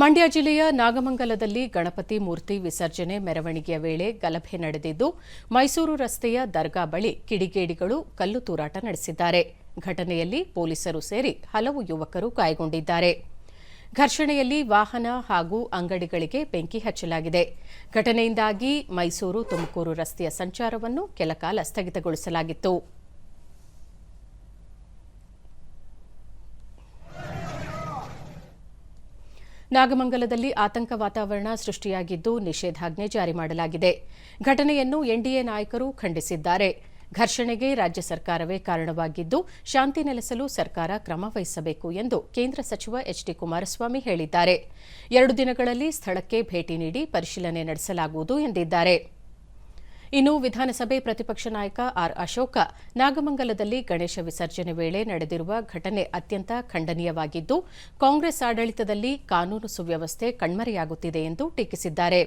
ಮಂಡ್ಯ ಜಿಲ್ಲೆಯ ನಾಗಮಂಗಲದಲ್ಲಿ ಗಣಪತಿ ಮೂರ್ತಿ ವಿಸರ್ಜನೆ ಮೆರವಣಿಗೆಯ ವೇಳೆ ಗಲಭೆ ನಡೆದಿದ್ದು, ಮೈಸೂರು ರಸ್ತೆಯ ದರ್ಗಾ ಬಳಿ ಕಿಡಿಗೇಡಿಗಳು ಕಲ್ಲು ತೂರಾಟ ನಡೆಸಿದ್ದಾರೆ. ಘಟನೆಯಲ್ಲಿ ಪೊಲೀಸರು ಸೇರಿ ಹಲವು ಯುವಕರು ಗಾಯಗೊಂಡಿದ್ದಾರೆ. ಘರ್ಷಣೆಯಲ್ಲಿ ವಾಹನ ಹಾಗೂ ಅಂಗಡಿಗಳಿಗೆ ಬೆಂಕಿ ಹಚ್ಚಲಾಗಿದೆ. ಘಟನೆಯಿಂದಾಗಿ ಮೈಸೂರು ತುಮಕೂರು ರಸ್ತೆಯ ಸಂಚಾರವನ್ನು ಕೆಲಕಾಲ ಸ್ಥಗಿತಗೊಳಿಸಲಾಗಿತ್ತು. ನಾಗಮಂಗಲದಲ್ಲಿ ಆತಂಕ ವಾತಾವರಣ ಸೃಷ್ಟಿಯಾಗಿದ್ದು ನಿಷೇಧಾಜ್ಞೆ ಜಾರಿ ಮಾಡಲಾಗಿದೆ. ಘಟನೆಯನ್ನು ಎನ್ಡಿಎ ನಾಯಕರು ಖಂಡಿಸಿದ್ದಾರೆ. ಘರ್ಷಣೆಗೆ ರಾಜ್ಯ ಸರ್ಕಾರವೇ ಕಾರಣವಾಗಿದ್ದು ಶಾಂತಿ ನೆಲೆಸಲು ಸರ್ಕಾರ ಕ್ರಮ ವಹಿಸಬೇಕು ಎಂದು ಕೇಂದ್ರ ಸಚಿವ ಎಚ್ ಡಿ ಕುಮಾರಸ್ವಾಮಿ ಹೇಳಿದ್ದಾರೆ. ಎರಡು ದಿನಗಳಲ್ಲಿ ಸ್ಥಳಕ್ಕೆ ಭೇಟಿ ನೀಡಿ ಪರಿಶೀಲನೆ ನಡೆಸಲಾಗುವುದು ಎಂದಿದ್ದಾರೆ. ಇನ್ನು ವಿಧಾನಸಭೆ ಪ್ರತಿಪಕ್ಷ ನಾಯಕ ಆರ್ ಅಶೋಕ, ನಾಗಮಂಗಲದಲ್ಲಿ ಗಣೇಶ ವಿಸರ್ಜನೆ ವೇಳೆ ನಡೆದಿರುವ ಘಟನೆ ಅತ್ಯಂತ ಖಂಡನೀಯವಾಗಿದ್ದು, ಕಾಂಗ್ರೆಸ್ ಆಡಳಿತದಲ್ಲಿ ಕಾನೂನು ಸುವ್ಯವಸ್ಥೆ ಕಣ್ಮರೆಯಾಗುತ್ತಿದೆ ಎಂದು ಟೀಕಿಸಿದ್ದಾರೆ.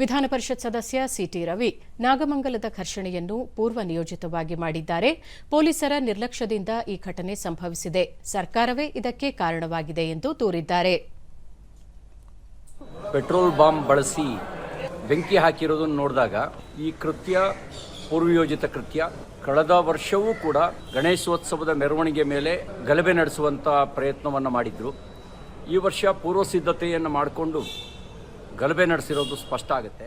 ವಿಧಾನ ಪರಿಷತ್ ಸದಸ್ಯ ಸಿಟಿ ರವಿ ನಾಗಮಂಗಲದ ಘರ್ಷಣೆಯನ್ನು ಪೂರ್ವ ನಿಯೋಜಿತವಾಗಿ ಮಾಡಿದ್ದಾರೆ. ಪೊಲೀಸರ ನಿರ್ಲಕ್ಷ್ಯದಿಂದ ಈ ಘಟನೆ ಸಂಭವಿಸಿದೆ. ಸರ್ಕಾರವೇ ಇದಕ್ಕೆ ಕಾರಣವಾಗಿದೆ ಎಂದು ದೂರಿದ್ದಾರೆ. ಪೆಟ್ರೋಲ್ ಬಾಂಬ್ ಬಳಸಿ ಬೆಂಕಿ ಹಾಕಿರೋದನ್ನು ನೋಡಿದಾಗ ಈ ಕೃತ್ಯ ಪೂರ್ವಯೋಜಿತ ಕೃತ್ಯ. ಕಳೆದ ವರ್ಷವೂ ಕೂಡ ಗಣೇಶೋತ್ಸವದ ಮೆರವಣಿಗೆ ಮೇಲೆ ಗಲಭೆ ನಡೆಸುವಂಥ ಪ್ರಯತ್ನವನ್ನು ಮಾಡಿದ್ರು. ಈ ವರ್ಷ ಪೂರ್ವ ಸಿದ್ಧತೆಯನ್ನು ಮಾಡಿಕೊಂಡು ಗಲಭೆ ನಡೆಸಿರೋದು ಸ್ಪಷ್ಟ ಆಗುತ್ತೆ.